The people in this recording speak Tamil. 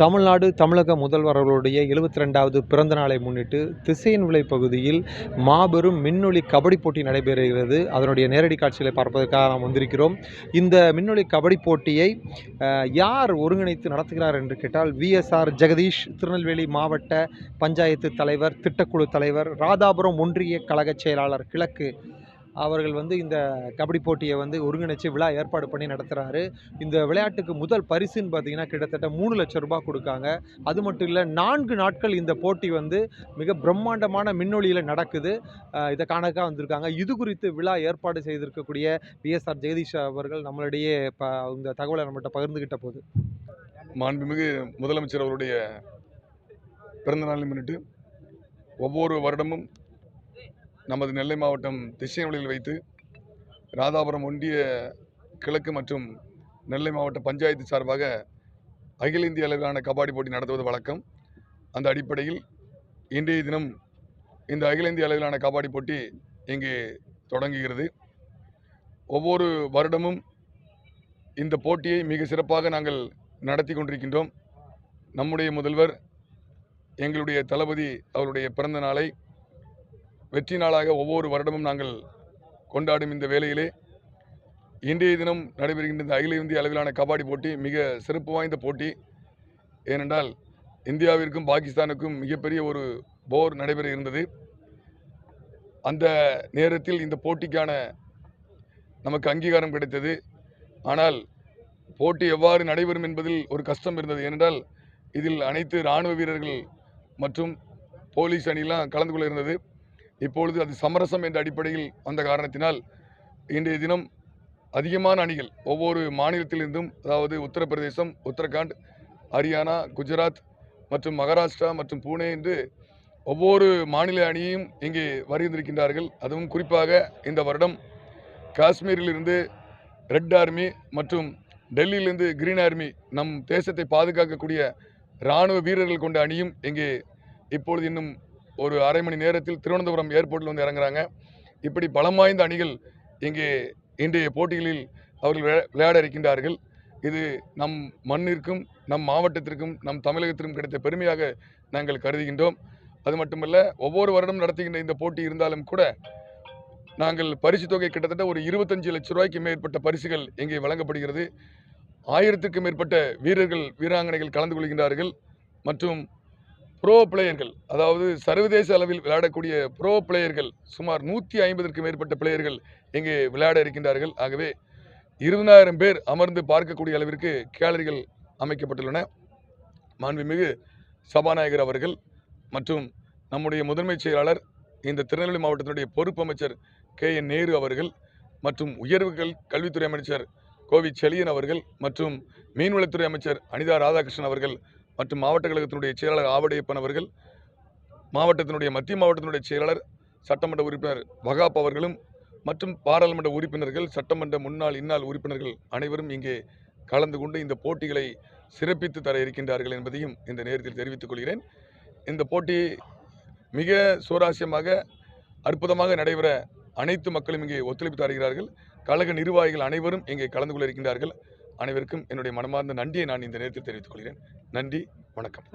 தமிழ்நாடு தமிழக முதல்வர் அவர்களுடைய எழுபத்தி ரெண்டாவது பிறந்த நாளை முன்னிட்டு திசையன் விலை பகுதியில் மாபெரும் மின்னொலி கபடி போட்டி நடைபெறுகிறது. அதனுடைய நேரடி காட்சிகளை பார்ப்பதற்காக நாம் வந்திருக்கிறோம். இந்த மின்னொலி கபடி போட்டியை யார் ஒருங்கிணைத்து நடத்துகிறார் என்று கேட்டால் விஎஸ்ஆர் ஜெகதீஷ் திருநெல்வேலி மாவட்ட பஞ்சாயத்து தலைவர் திட்டக்குழு தலைவர் ராதாபுரம் ஒன்றிய கழக செயலாளர் கிழக்கு அவர்கள் வந்து இந்த கபடி போட்டியை வந்து ஒருங்கிணைச்சு விழா ஏற்பாடு பண்ணி நடத்துகிறாரு இந்த விளையாட்டுக்கு முதல் பரிசுன்னு பார்த்தீங்கன்னா கிட்டத்தட்ட மூணு லட்சம் ரூபாய் கொடுக்காங்க. அது மட்டும் இல்லை நான்கு நாட்கள் இந்த போட்டி வந்து மிக பிரம்மாண்டமான மின்னொலியில் நடக்குது. இதை காணக்கா வந்திருக்காங்க. இது குறித்து விழா ஏற்பாடு செய்திருக்கக்கூடிய விஎஸ்ஆர் ஜெகதீஷ் அவர்கள் நம்மளிடையே இப்போ இந்த தகவலை நம்மகிட்ட பகிர்ந்துகிட்ட போது. மாண்புமிகு முதலமைச்சர் அவருடைய பிறந்த நாளை முன்னிட்டு ஒவ்வொரு வருடமும் நமது நெல்லை மாவட்டம் திசையொலியில் வைத்து ராதாபுரம் ஒன்றிய கிழக்கு மற்றும் நெல்லை மாவட்ட பஞ்சாயத்து சார்பாக அகில இந்திய அளவிலான கபாடி போட்டி நடத்துவது வழக்கம். அந்த அடிப்படையில் இன்றைய தினம் இந்த அகில இந்திய அளவிலான கபாடி போட்டி இங்கே தொடங்குகிறது. ஒவ்வொரு வருடமும் இந்த போட்டியை மிக சிறப்பாக நாங்கள் நடத்தி கொண்டிருக்கின்றோம். நம்முடைய முதல்வர் எங்களுடைய தளபதி அவருடைய பிறந்த நாளை வெற்றி நாளாக ஒவ்வொரு வருடமும் நாங்கள் கொண்டாடும் இந்த வேளையிலே இன்றைய தினம் நடைபெறுகின்ற இந்த அகில இந்திய அளவிலான கபாடி போட்டி மிக சிறப்பு வாய்ந்த போட்டி. ஏனென்றால் இந்தியாவிற்கும் பாகிஸ்தானுக்கும் மிகப்பெரிய ஒரு போர் நடைபெற இருந்தது. அந்த நேரத்தில் இந்த போட்டிக்கான நமக்கு அங்கீகாரம் கிடைத்தது. ஆனால் போட்டி எவ்வாறு நடைபெறும் என்பதில் ஒரு கஷ்டம் இருந்தது. ஏனென்றால் இதில் அனைத்து இராணுவ வீரர்கள் மற்றும் போலீஸ் அணியெல்லாம் கலந்து கொள்ள இருந்தது. இப்பொழுது அது சமரசம் என்ற அடிப்படையில் வந்த காரணத்தினால் இன்றைய தினம் அதிகமான அணிகள் ஒவ்வொரு மாநிலத்திலிருந்தும் அதாவது உத்தரப்பிரதேசம் உத்தரகாண்ட் ஹரியானா குஜராத் மற்றும் மகாராஷ்டிரா மற்றும் பூனே என்று ஒவ்வொரு மாநில அணியும் இங்கே வருகின்றிருக்கின்றார்கள். அதுவும் குறிப்பாக இந்த வருடம் காஷ்மீரிலிருந்து ரெட் ஆர்மி மற்றும் டெல்லியிலிருந்து கிரீன் ஆர்மி நம் தேசத்தை பாதுகாக்கக்கூடிய இராணுவ வீரர்கள் கொண்ட அணியும் இங்கே இப்பொழுது இன்னும் ஒரு அரை மணி நேரத்தில் திருவனந்தபுரம் ஏர்போர்ட்டில் வந்து இறங்குறாங்க. இப்படி பலம் வாய்ந்த அணிகள் இங்கே இன்றைய போட்டிகளில் அவர்கள் விளையாட இருக்கின்றார்கள் இது நம் மண்ணிற்கும் நம் மாவட்டத்திற்கும் நம் தமிழகத்திற்கும் கிடைத்த பெருமையாக நாங்கள் கருதுகின்றோம். அது மட்டுமல்ல ஒவ்வொரு வருடம் நடத்துகின்ற இந்த போட்டி இருந்தாலும் கூட நாங்கள் பரிசு தொகை கிட்டத்தட்ட ஒரு இருபத்தஞ்சு லட்ச ரூபாய்க்கு மேற்பட்ட பரிசுகள் இங்கே வழங்கப்படுகிறது. ஆயிரத்திற்கும் மேற்பட்ட வீரர்கள் வீராங்கனைகள் கலந்து கொள்கின்றார்கள். மற்றும் ப்ரோ பிளேயர்கள் அதாவது சர்வதேச அளவில் விளையாடக்கூடிய ப்ரோ பிளேயர்கள் சுமார் நூற்றி ஐம்பதற்கு மேற்பட்ட பிளேயர்கள் இங்கே விளையாட இருக்கின்றார்கள். ஆகவே இருபதாயிரம் பேர் அமர்ந்து பார்க்கக்கூடிய அளவிற்கு கேலரிகள் அமைக்கப்பட்டுள்ளன. மாண்புமிகு சபாநாயகர் அவர்கள் மற்றும் நம்முடைய முதன்மைச் செயலாளர் இந்த திருநெல்வேலி மாவட்டத்தினுடைய பொறுப்பு அமைச்சர் கே. என். நேரு அவர்கள் மற்றும் உயர்வுகள் கல்வித்துறை அமைச்சர் கோவி செழியன் அவர்கள் மற்றும் மீன்வளத்துறை அமைச்சர் அனிதா ராதாகிருஷ்ணன் அவர்கள் மற்றும் மாவட்ட கழகத்தினுடைய செயலாளர் ஆவடையப்பன் அவர்கள் மாவட்டத்தினுடைய மத்திய மாவட்டத்தினுடைய செயலாளர் சட்டமன்ற உறுப்பினர் வகாப் அவர்களும் மற்றும் பாராளுமன்ற உறுப்பினர்கள் சட்டமன்ற முன்னாள் இந்நாள் உறுப்பினர்கள் அனைவரும் இங்கே கலந்து கொண்டு இந்த போட்டிகளை சிறப்பித்து தர இருக்கின்றார்கள் என்பதையும் இந்த நேரத்தில் தெரிவித்துக் கொள்கிறேன். இந்த போட்டி மிக சுவாரஸ்யமாக அற்புதமாக நடைபெற அனைத்து மக்களும் இங்கே ஒத்துழைப்பு தருகிறார்கள். கழக நிர்வாகிகள் அனைவரும் இங்கே கலந்து கொள்ள இருக்கின்றார்கள். அனைவருக்கும் என்னுடைய மனமார்ந்த நன்றியை நான் இந்த நேரத்தில் தெரிவித்துக் கொள்கிறேன். நன்றி வணக்கம்.